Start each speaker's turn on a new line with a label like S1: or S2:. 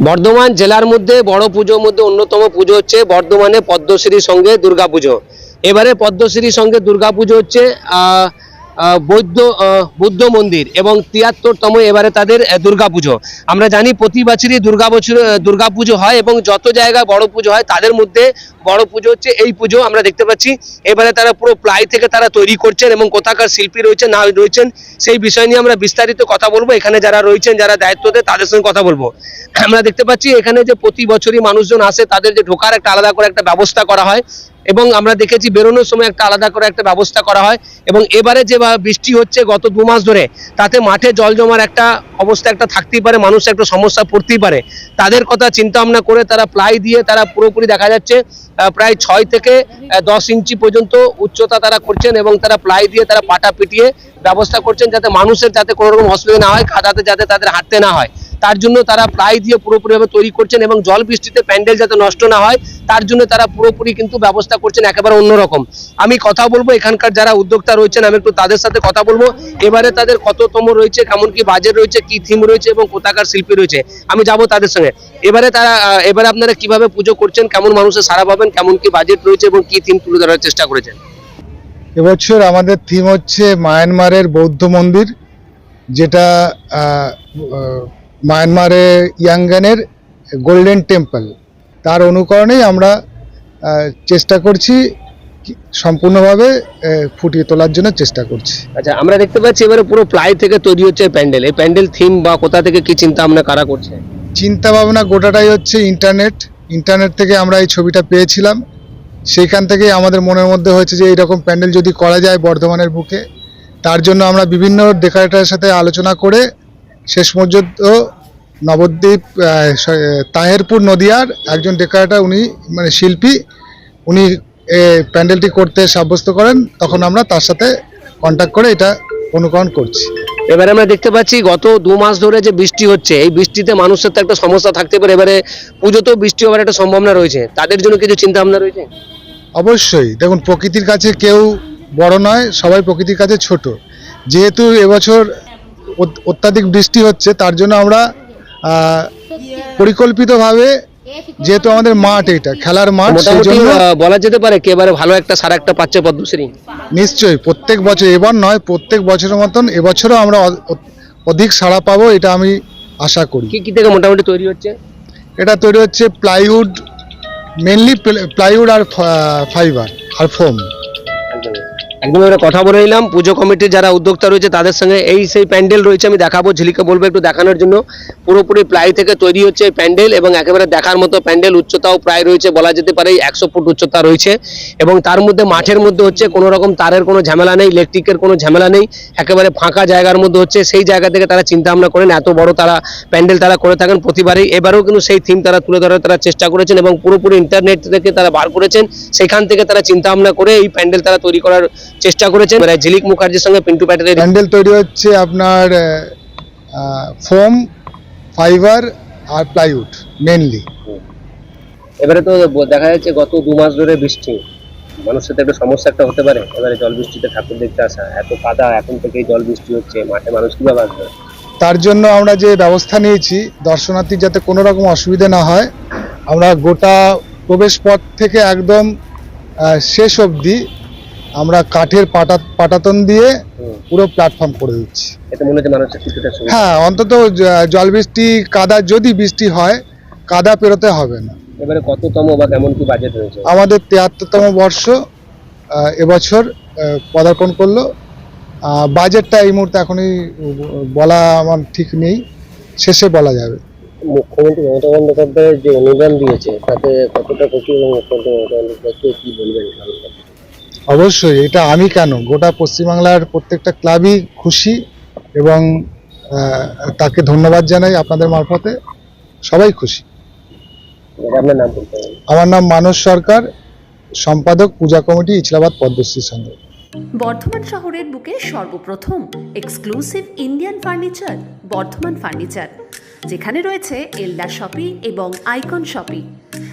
S1: বর্ধমান জেলার মধ্যে বড় পুজোর মধ্যে অন্যতম পুজো হচ্ছে বর্ধমানে পদ্মশ্রীর সঙ্গে দুর্গাপুজো। এবারে পদ্মশ্রীর সঙ্গে দুর্গাপুজো হচ্ছে বৌদ্ধ বুদ্ধ মন্দির এবং তিয়াত্তরতম এবারে তাদের দুর্গাপুজো। আমরা জানি প্রতি বছরই দুর্গা বছর দুর্গাপুজো হয় এবং যত জায়গায় বড় পুজো হয় তাদের মধ্যে বড় পুজো হচ্ছে এই পুজো আমরা দেখতে পাচ্ছি। এবারে তারা পুরো প্লাই থেকে তারা তৈরি করছেন এবং কোথাকার শিল্পী রয়েছে না রয়েছেন সেই বিষয় নিয়ে আমরা বিস্তারিত কথা বলব। এখানে যারা রয়েছেন, যারা দায়িত্ব দেয় তাদের সঙ্গে কথা বলব। আমরা দেখতে পাচ্ছি এখানে যে প্রতি বছরই মানুষজন আসে, তাদের যে ঢোকার একটা আলাদা করে একটা ব্যবস্থা করা হয়। এবং আমরা দেখেছি বেরোনোর সময় একটা আলাদা করে একটা ব্যবস্থা করা হয় এবং এবারে যে বৃষ্টি হচ্ছে গত দু মাস ধরে, তাতে মাঠে জল জমার একটা অবস্থা একটা থাকতেই পারে, মানুষ একটা সমস্যা পড়তেই পারে। তাদের কথা চিন্তা ভাবনা করে তারা প্লাই দিয়ে তারা পুরোপুরি দেখা যাচ্ছে প্রায় ছয় থেকে দশ ইঞ্চি পর্যন্ত উচ্চতা তারা করছেন এবং তারা প্লাই দিয়ে তারা পাটা পিটিয়ে ব্যবস্থা করছেন যাতে মানুষের যাতে কোনো রকম অসুবিধা না হয়, খাদাতে যাতে তাদের হাঁটতে না হয়। তার জন্য তারা প্রায় দিয়ে পুরোপুরিভাবে তৈরি করছেন এবং জল বৃষ্টিতে প্যান্ডেল যাতে নষ্ট না হয়, তার জন্য তারা পুরোপুরি কিন্তু ব্যবস্থা করছেন একেবারে অন্যরকম। আমি কথা বলব, এখানকার যারা উদ্যোক্তা রয়েছেন, আমি একটু তাদের সাথে কথা বলব। এবারে তাদের কততম রয়েছে কেমন কি বাজেট রয়েছে, কি থিম রয়েছে এবং কোথাকার শিল্পী রয়েছে, আমি যাব তাদের সঙ্গে। এবারে তারা এবারে আপনারা কীভাবে পুজো করছেন, কেমন মানুষের সারা পাবেন কেমন কি বাজেট রয়েছে এবং কি থিম তুলে ধরার চেষ্টা করেছেন?
S2: এবছর আমাদের থিম হচ্ছে মায়ানমারের বৌদ্ধ মন্দির, যেটা মায়ানমারে ইয়াঙ্গানের গোল্ডেন টেম্পল তার অনুকরণেই আমরা চেষ্টা করছি সম্পূর্ণভাবে ফুটিয়ে তোলার জন্য চেষ্টা করছি।
S1: আচ্ছা আমরা দেখতে পাচ্ছি এবারে পুরো প্লাই থেকে তৈরি হচ্ছে প্যান্ডেল। এই প্যান্ডেল থিম বা কোথা থেকে কি চিন্তা ভাবনা কারা করছে?
S2: চিন্তা ভাবনা গোটাটাই হচ্ছে ইন্টারনেট। ইন্টারনেট থেকে আমরা এই ছবিটা পেয়েছিলাম। সেইখান থেকেই আমাদের মনের মধ্যে হয়েছে যে এইরকম প্যান্ডেল যদি করা যায় বর্ধমানের বুকে তার জন্য আমরা বিভিন্ন ডেকোরেটরের সাথে আলোচনা করে শেষ পর্যন্ত নবদ্বীপ তাহেরপুর নদিয়ার একজন ডেকোরেটর উনি মানে শিল্পী উনি প্যান্ডেলটি করতে সাব্যস্ত করেন। তখন আমরা তার সাথে কন্ট্যাক্ট করে এটা অনুকরণ করছি।
S1: এবারে আমরা দেখতে পাচ্ছি গত দু মাস ধরে যে বৃষ্টি হচ্ছে এই বৃষ্টিতে মানুষের তো একটা সমস্যা থাকতে পারে। এবারে পুজোতেও বৃষ্টি হওয়ার একটা সম্ভাবনা রয়েছে। তাদের জন্য কিছু চিন্তা ভাবনা রয়েছে?
S2: অবশ্যই। দেখুন প্রকৃতির কাছে কেউ বড় নয় সবাই প্রকৃতির কাছে ছোট। যেহেতু এবছর অত্যাধিক বৃষ্টি হচ্ছে তার জন্য আমরা পরিকল্পিতভাবে যেহেতু আমাদের মাঠ এটা খেলার মাঠ সেই জন্য
S1: বলা যেতে পারে কে এবারে ভালো একটা সারা একটা পাচ্ছে পদ্মশ্রী?
S2: নিশ্চয়ই প্রত্যেক বছর এবার নয় প্রত্যেক বছরের মতন এবছরও আমরা অধিক সাড়া পাবো এটা আমি আশা করি।
S1: কি কি থেকে মোটামুটি তৈরি হচ্ছে?
S2: এটা তৈরি হচ্ছে প্লাইউড মেনলি প্লাইউড আর ফাইবার আর ফোম
S1: একদম এবারে কথা বলে নিলাম। পুজো কমিটির যারা উদ্যোক্তা রয়েছে, তাদের সঙ্গে এই সেই প্যান্ডেল রয়েছে, আমি দেখাবো, ঝিলিকে বলব একটু দেখানোর জন্য। পুরোপুরি প্লাই থেকে তৈরি হচ্ছে এই প্যান্ডেল এবং একেবারে দেখার মতো প্যান্ডেল উচ্চতাও প্রায় রয়েছে, বলা যেতে পারে একশো ফুট উচ্চতা রয়েছে। এবং তার মধ্যে মাঠের মধ্যে হচ্ছে কোনো রকম তারের কোনো ঝামেলা নেই, ইলেকট্রিকের কোনো ঝামেলা নেই, একেবারে ফাঁকা জায়গার মধ্যে হচ্ছে সেই জায়গা থেকে তারা চিন্তা ভাবনা করেন, এত বড় তারা প্যান্ডেল তারা করে থাকেন প্রতিবারই। এবারেও কিন্তু সেই থিম তারা তুলে ধরার তারা চেষ্টা করেছেন এবং পুরোপুরি ইন্টারনেট থেকে তারা বার করেছেন, সেখান থেকে তারা চিন্তা ভাবনা করে এই প্যান্ডেল তারা তৈরি করার চেষ্টা করেছেন। ঝিলিক মুখার্জির সঙ্গে পিন্টু প্যাটেলের
S2: হ্যান্ডেল তৈরি হচ্ছে আপনার ফোম ফাইবার আর প্লাইউড মেনলি
S1: এবারে তো দেখা যাচ্ছে গত দু মাস ধরে বৃষ্টি। মানুষের তো একটা সমস্যা একটা হতে পারে। এবারে জল বৃষ্টিতে ঠাকুর দেখতে আসা। এত কাদা এখন থেকেই জল বৃষ্টি হচ্ছে। মাঠে মানুষ কীভাবে আসবে?
S2: তার জন্য আমরা যে ব্যবস্থা নিয়েছি দর্শনার্থীর যাতে কোনো রকম অসুবিধা না হয় আমরা গোটা প্রবেশ পথ থেকে একদম শেষ অবধি আমরা কাঠের পাটা পাটাতন দিয়ে পুরো প্ল্যাটফর্ম করে দিচ্ছি। হ্যাঁ অন্তত জল বৃষ্টি কাদা যদি বৃষ্টি হয় কাদা পেরোতে হবে না।
S1: এবারে কততম বা কেমন কি বাজেট রয়েছে?
S2: আমাদের তিয়াত্তরতম বর্ষ এবছর পদার্পণ করল। বাজেটটা এই মুহূর্তে এখনই বলা আমার ঠিক নেই। শেষে বলা যাবে।
S1: মুখ্যমন্ত্রী মমতা বন্দ্যোপাধ্যায়ের যে অনুদান দিয়েছে তাতে কতটা খুশি এবং মুখ্যমন্ত্রী মমতা বন্দ্যোপাধ্যায়কে কি বলবেন?
S2: অবশ্যই এটা আমি কেন? গোটা পশ্চিমবাংলার প্রত্যেকটা ক্লাবই খুশি এবং তাকে ধন্যবাদ জানাই আপনাদের মারফতে। সবাই খুশি। আমার নাম মানস সরকার সম্পাদক পূজা কমিটি ইছলাবাদ পদ্মশ্রী সংঘ
S3: বর্ধমান শহরের বুকে সর্বপ্রথম exclusive Indian furniture Bardhaman furniture যেখানে রয়েছে এল্লা শপি এবং আইকন শপি